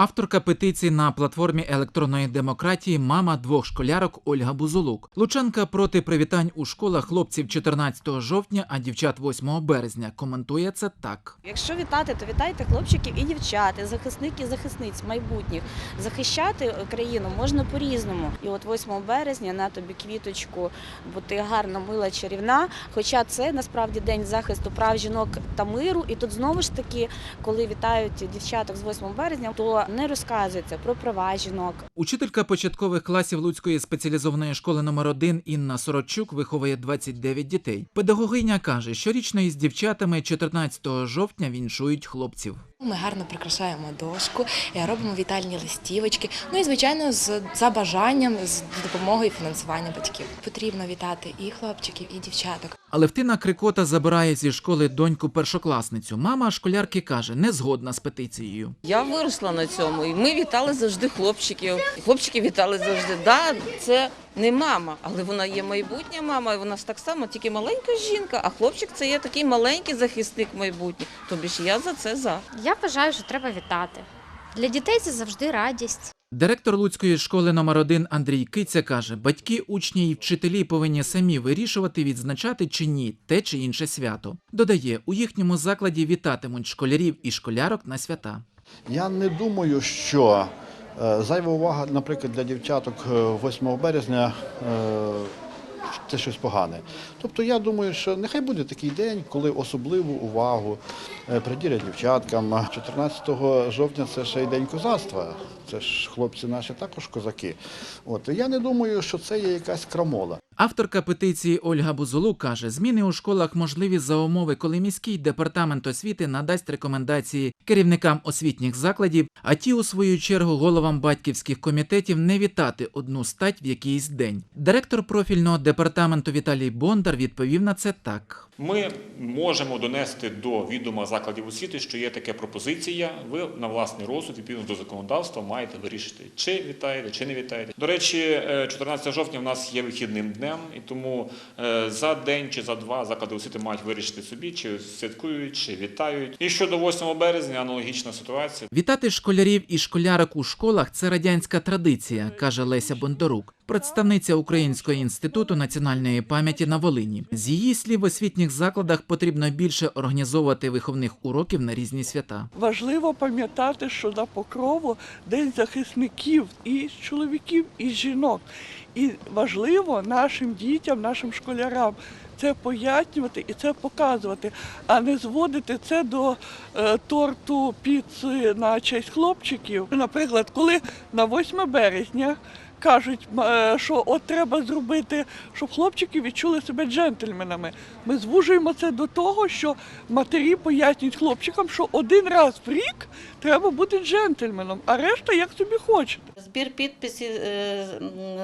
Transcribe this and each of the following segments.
Авторка петиції на платформі електронної демократії мама двох школярок Ольга Бузулук. Лучанка проти привітань у школах хлопців 14 жовтня, а дівчат 8 березня. Коментує це так. Якщо вітати, то вітайте хлопчиків і дівчат, захисників, і захисниць майбутніх. Захищати країну можна по-різному. І от 8 березня на тобі квіточку, бо ти гарна, мила, чарівна. Хоча це насправді день захисту прав жінок та миру. І тут знову ж таки, коли вітають дівчаток з 8 березня, то не розказується про права жінок, Учителька початкових класів Луцької спеціалізованої школи номер 1 Інна Сорочук виховує 29 дітей. Педагогиня каже, щорічно із дівчатами 14 жовтня віншують хлопців. Ми гарно прикрашаємо дошку, е, робимо вітальні листівочки. Ну і звичайно, з за бажанням, з допомогою фінансування батьків. Потрібно вітати і хлопчиків, і дівчаток. Алевтина Крикота забирає зі школи доньку першокласницю. Мама школярки каже, не згодна з петицією. Я виросла на цьому, і ми вітали завжди хлопчиків. Хлопчики вітали завжди. Да, це не мама, але вона є майбутня мама, і вона ж так само, тільки маленька жінка, а хлопчик це є такий маленький захисник майбутній. Тобі ж я за це за. Я вважаю, що треба вітати. Для дітей це завжди радість. Директор Луцької школи номер 1 Андрій Киця каже, батьки, учні і вчителі повинні самі вирішувати, відзначати чи ні те чи інше свято. Додає, у їхньому закладі вітатимуть школярів і школярок на свята. Я не думаю, що зайва увага, наприклад, для дівчаток е, 8 березня е, це щось погане. Тобто я думаю, що нехай буде такий день, коли особливу увагу е, приділять дівчаткам. 14 жовтня це ще й день козацтва. Це ж хлопці наші також козаки. От я не думаю, що це є якась крамола. Авторка петиції Ольга Бузулук каже, зміни у школах можливі за умови, коли міський департамент освіти надасть рекомендації керівникам освітніх закладів, а ті, у свою чергу, головам батьківських комітетів не вітати одну стать в якийсь день. Директор профільного департаменту Віталій Бондар відповів на це так. Ми можемо донести до відома закладів освіти, що є така пропозиція. Ви на власний розсуд, відповідно до законодавства, маєте вирішити, чи вітаєте, чи не вітаєте. До речі, е, 14 жовтня в нас є вихідним днем, і тому е, за день чи за два заклади освіти мають вирішити собі, чи святкують, чи вітають. І щодо 8 березня аналогічна ситуація. Вітати школярів і школярок у школах це радянська традиція, каже Леся Бондарук, представниця Українського інституту національної пам'яті на Волині. З її слів, в освітніх закладах потрібно більше організовувати виховних уроків на різні свята. Важливо пам'ятати, що на покрову день захисників і чоловіків, і жінок. І важливо нашим дітям, нашим школярам це пояснювати і це показувати, а не зводити це до е, торту піци на честь хлопчиків. Наприклад, коли на 8 березня. Кажуть, е, що от треба зробити, щоб хлопчики відчули себе джентльменами. Ми звужуємо це до того, що матері пояснюють хлопчикам, що один раз в рік треба бути джентльменом, а решта як собі хочете. Збір підписів е,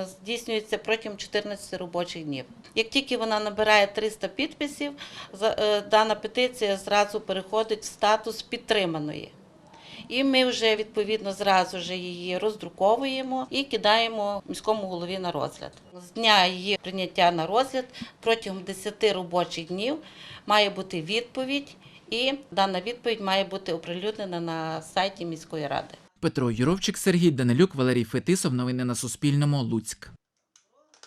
здійснюється протягом 14 робочих днів. Як тільки вона набирає 300 підписів, е, дана петиція зразу переходить в статус підтриманої. І ми вже відповідно зразу ж її роздруковуємо і кидаємо міському голові на розгляд. З дня її прийняття на розгляд протягом 10 робочих днів має бути відповідь, і дана відповідь має бути оприлюднена на сайті міської ради. Петро Юровчик, Сергій Данилюк, Валерій Фетисов. Новини на Суспільному. Луцьк.